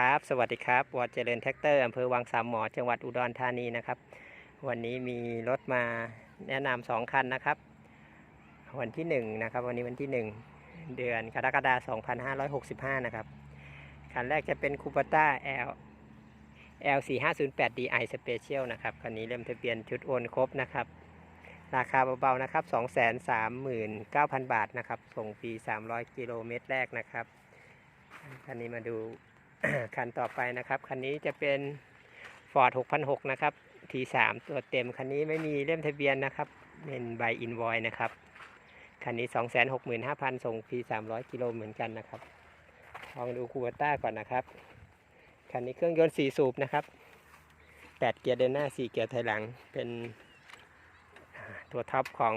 ครับ สวัสดีครับวอเจริญแท็กเตอร์อำเภอวังสามหมอ จังหวัดอุดรธานีนะครับ วันนี้มีรถมาแนะนำสองคันนะครับ วันที่หนึ่งนะครับ วันนี้วันที่หนึ่งเดือนกรกฎาคม2565 นะครับ คันแรกจะเป็นคูปต้า L L 4 5 0 8 DI Special นะครับคันนี้เล่มทะเบียนชุดโอนครบนะครับ ราคาเบาๆนะครับ 239,000 บาทนะครับ ส่งฟรี300 กิโลเมตรแรกนะครับคันนี้มาดู คันต่อไปนะครับ คันนี้จะเป็น Ford 6006 นะครับ T3 ตัวเต็ม คันนี้ไม่มีเล่มทะเบียนนะครับ เป็นใบอินวอยนะครับ คันนี้ 265,000 ส่งฟรี 300 กิโลเหมือนกันนะครับ ลองดูคูเวต้าก่อนนะครับ คันนี้เครื่องยนต์ 4 สูบนะครับ 8 เกียร์เดินหน้า 4 เกียร์ถอยหลัง เป็นตัวท็อปของ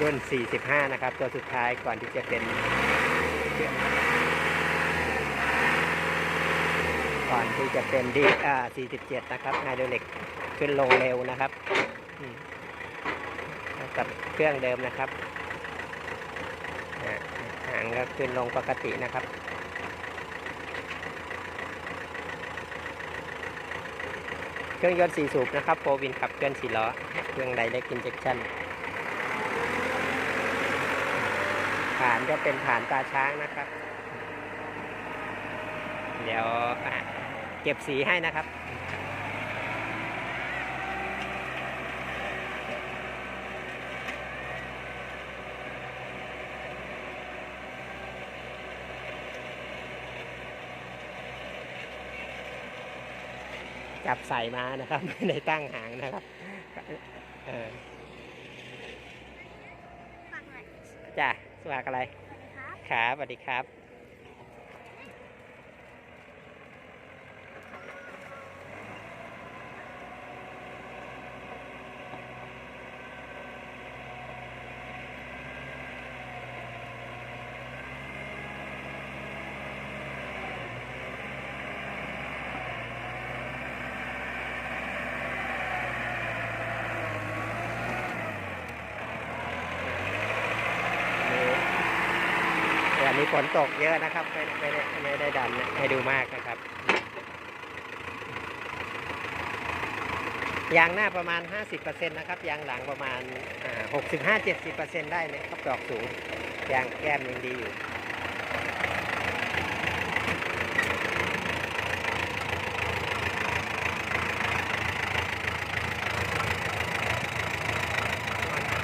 รุ่น 45 นะครับ ตัวสุดท้ายก่อนที่จะเป็น ก่อนที่จะเป็นดีอ่า47 นะครับไฮดรอลิกขึ้นลงเร็วนะครับกับเครื่องเดิมนะครับอ่าหางก็ขึ้นลงปกตินะครับเครื่องยนต์4สูบนะครับโฟวินขับเคลื่อน4ล้อ เครื่องไดเรกอินเจคชั่นฐานก็เป็นฐานตาช้างนะครับ เดี๋ยวอะ ก็บสีให้นะครับ จับใส่มานะครับ ไม่ได้ตั้งหางนะครับเออฝากหน่อยจ้ะสวัสดีอะไรสวัสดีครับครับสวัสดีครับ ฝนตกเยอะนะครับ ไม่ไม่ได้ไม่ได้ดันให้ดูมากนะครับ ยางหน้าประมาณ 50%นะครับ ยางหลังประมาณอ่า65-70%ได้เนะครับดอกสูง ยางแก้มยังดีอยู่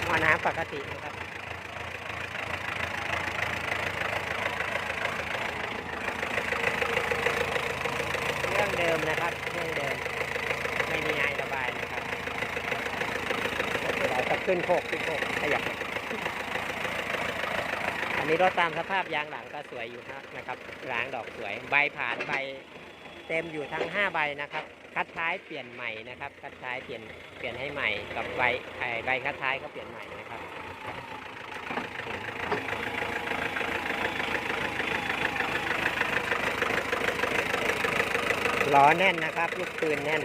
ม้อน้ำปกตินะครับ เครื่องเดิ มนะครับเครื่องเดิม ไม่มีไอระบายนะครับเดี๋ยวจะขึ้นโคกขึ้นโคกขยับ อันนี้รถตามสภาพยางหลังก็สวยอยู่นะครับล้างดอกสวย ใบผ่านใบเต็มอยู่ทั้ง 5 ใบนะครับ คัดท้ายเปลี่ยนใหม่นะครับ คัดท้ายเปลี่ยนเปลี่ยนให้ใหม่กับใบใบคัดท้ายก็เปลี่ยนใหม่นะครับ ล้อแน่นนะครับ ลูกปืนแน่น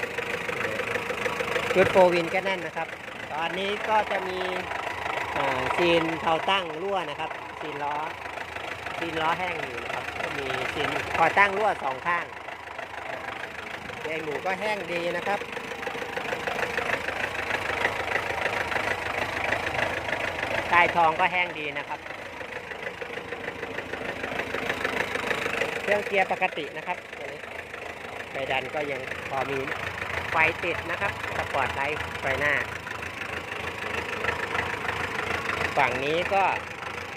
ชุดโฟวินก็แน่นนะครับ ตอนนี้ก็จะมีซีนเทาตั้งรั่วนะครับซีนล้อซีนล้อแห้งอยู่นะครับก็มีซีนคอยตั้งรั่วสองข้างเบรกหมูก็แห้งดีนะครับใต้ทองก็แห้งดีนะครับ เครื่องเกียร์ปกตินะครับ ไฟดันก็ยังพอมีไฟติดนะครับสปอร์ตไลท์ไฟหน้า ฝั่งนี้ก็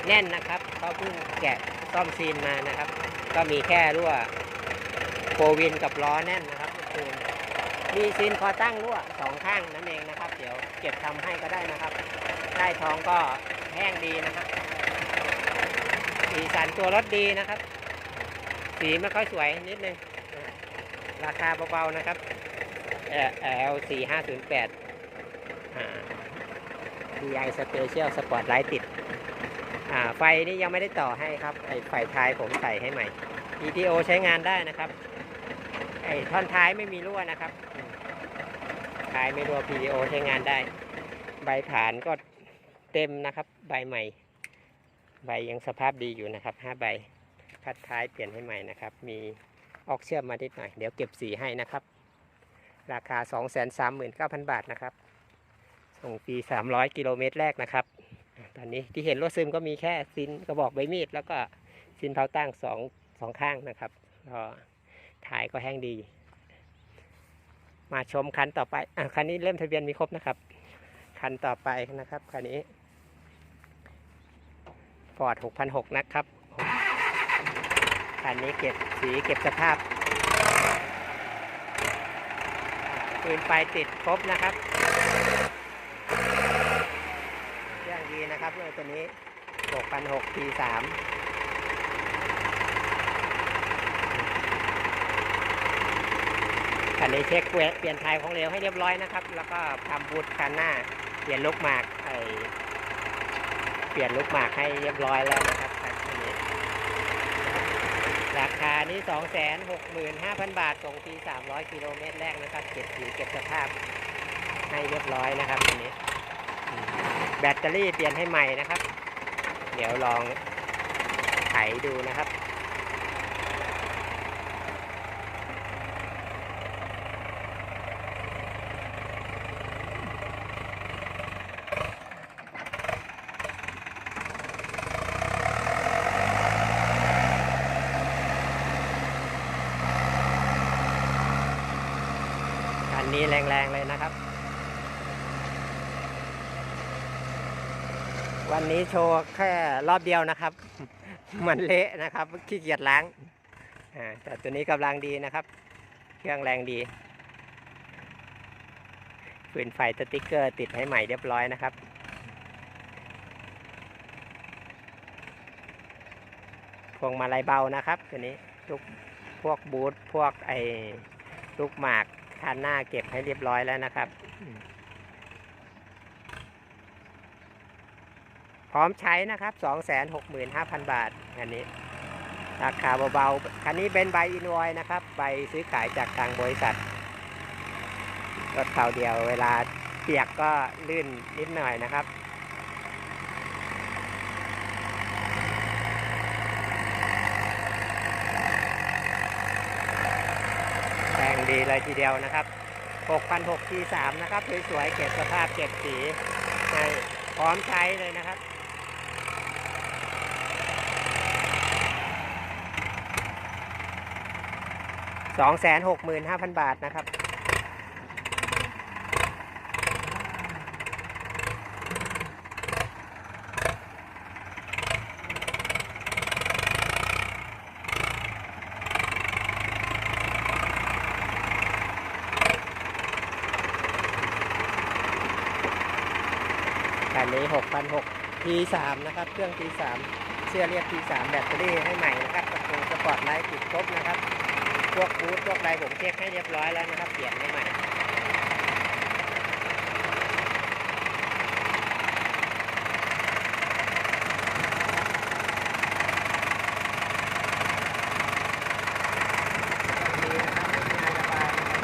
แน่นนะครับเขาเพิ่งแกะซ่อมซีนมานะครับ ก็มีแค่รั่วโฟวินกับล้อแน่นนะครับคือมีซีนคอตั้งรั่วสองข้างนั่นเองนะครับ เดี๋ยวเก็บทำให้ก็ได้นะครับใต้ท้องก็แห้งดีนะครับสีสันตัวรถดีนะครับ สีไม่ค่อยสวยนิดนึงอ่า ราคาเบาๆนะครับ L 4 5 0 8 DI Special Spotlight ติดอ่าไฟนี่ยังไม่ได้ต่อให้ครับ ไอไฟท้ายผมใส่ให้ใหม่ ETO ใช้งานได้นะครับ ไอท่อนท้ายไม่มีรั่วนะครับ ท้ายไม่รั่ว PTO ใช้งานได้ ใบผานก็เต็มนะครับ ใบใหม่ ใบยังสภาพดีอยู่นะครับห้าใบ พัดท้ายเปลี่ยนให้ใหม่นะครับ มี ออกเชื่อมมานิดหน่อย เดี๋ยวเก็บสีให้นะครับ ราคา 239,000 บาทนะครับ ส่งฟรี 300 กิโลเมตรแรกนะครับ ตอนนี้ที่เห็นรถซึมก็มีแค่ซินกระบอกใบมีด แล้วก็ซินเท้าตั้งสองสองข้างนะครับก็ถ่ายก็แห้งดี มาชมคันต่อไปอคันนี้เล่มทะเบียนมีครบนะครับ คันต่อไปนะครับคันนี้ฟอร์ด6,600 นะครับ คันนี้เก็บสีเก็บสภาพปืนไฟติดครบนะครับเครื่องดีนะครับเลยตัวนี้ 6,600 T3 คันนี้เช็คเวเปลี่ยนไทยของเหลวให้เรียบร้อยนะครับ แล้วก็ทำบูทคันหน้า เปลี่ยนลูกหมากไอเปลี่ยนลูกหมากให้เรียบร้อยแล้วนะครับคันนี้ คานี้ 265,000 บาท ส่งฟรี300 กิโลเมตรแรกนะครับเก็บสีเก็บสภาพให้เรียบร้อยนะครับอันนี้ แบตเตอรี่เปลี่ยนให้ใหม่นะครับ เดี๋ยวลองไถดูนะครับ นี้แรงๆเลยนะครับ วันนี้โชว์แค่รอบเดียวนะครับ มันเละนะครับขี้เกียจล้างแต่ตัวนี้กำลังดีนะครับ เครื่องแรงดีฟืนไฟสติ๊กเกอร์ติดให้ใหม่เรียบร้อยนะครับพวงมาลัยเบานะครับ ตัวนี้ทุกพวกบูทพวกไอ้ลูกหมาก คันหน้าเก็บให้เรียบร้อยแล้วนะครับ พร้อมใช้นะครับ265,000บาทอันนี้ ราคาเบาๆ คันนี้เป็นใบอินวอยนะครับ ใบซื้อขายจากทางบริษัท รถเขาวเดียวเวลาเปียกก็ลื่นนิดหน่อยนะครับ แรง ดีเลยทีเดียวนะครับ 6,600ที3นะครับ สวยๆ เก็บสภาพเก็บสีพร้อมใช้เลยนะครับ265,000 บาทนะครับ คันนี้6,600 T3 นะครับ เครื่อง T3 เสื้อเรียก T3 แบตเตอรี่ให้ใหม่นะครับกระโปรงสปอร์ตไลท์ติดครบนะครับ พวกบูทพวกอะไรผมเช็คให้เรียบร้อยแล้วนะครับเปลี่ยนให้ใหม่ ดีนะครับไม่มีอะไรระบายนะครับ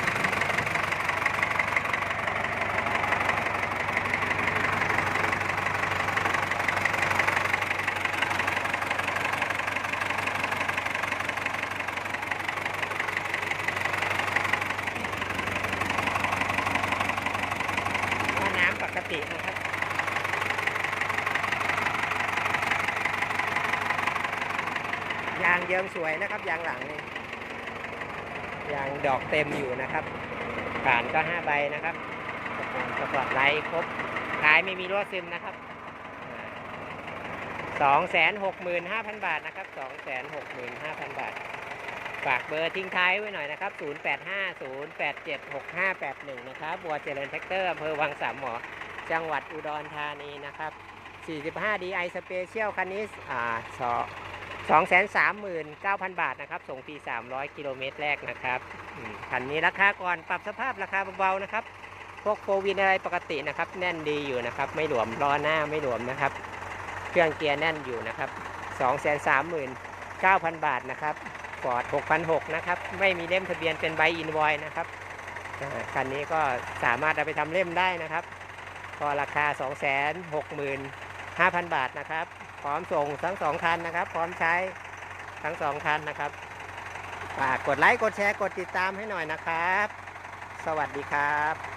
ว่าน้ำปก ตินะครับยางเยิ้มสวยนะครับยางหลังนี่ยางดอกเต็มอยู่นะครับผ่านก็ห้าใบนะครับกระโปอร์ตไลท์ครบท้ายไม่มีรั่วซึมนะครับสองแสนหกหมื่นห้าพันบาทนะครับสองแสนหกหมื่นห้าพันบาท ฝากเบอร์ทิ้งท้ายไว้หน่อยนะครับ0850876581นะครับบัวเจริญแท็กเตอร์อำเภอวังสามหมอ จังหวัดอุดรธานีนะครับ 45 DI Special คันนี้อ่าสองแสนสามหมื่นเก้าพันบาทนะครับ ส่งฟรี300กิโลเมตรแรกนะครับคันนี้ราคาก่อนปรับสภาพราคาเบาๆนะครับ พวกโฟวินอะไรปกตินะครับ แน่นดีอยู่นะครับ ไม่หลวมล้อหน้าไม่หลวมนะครับ เครื่องเกียร์แน่นอยู่นะครับ2 3 9 0 0 0บาทนะครับฟอร์ด6,600นะครับ ไม่มีเล่มทะเบียนเป็นใบอินวอยนะครับคันนี้ก็สามารถเอาไปทำเล่มได้นะครับ ก็ราคา 265,000 บาทนะครับ พร้อมส่งทั้งสองคันนะครับ พร้อมใช้ทั้งสองคันนะครับฝฝากกดไลค์ กดแชร์ กดติดตามให้หน่อยนะครับ สวัสดีครับ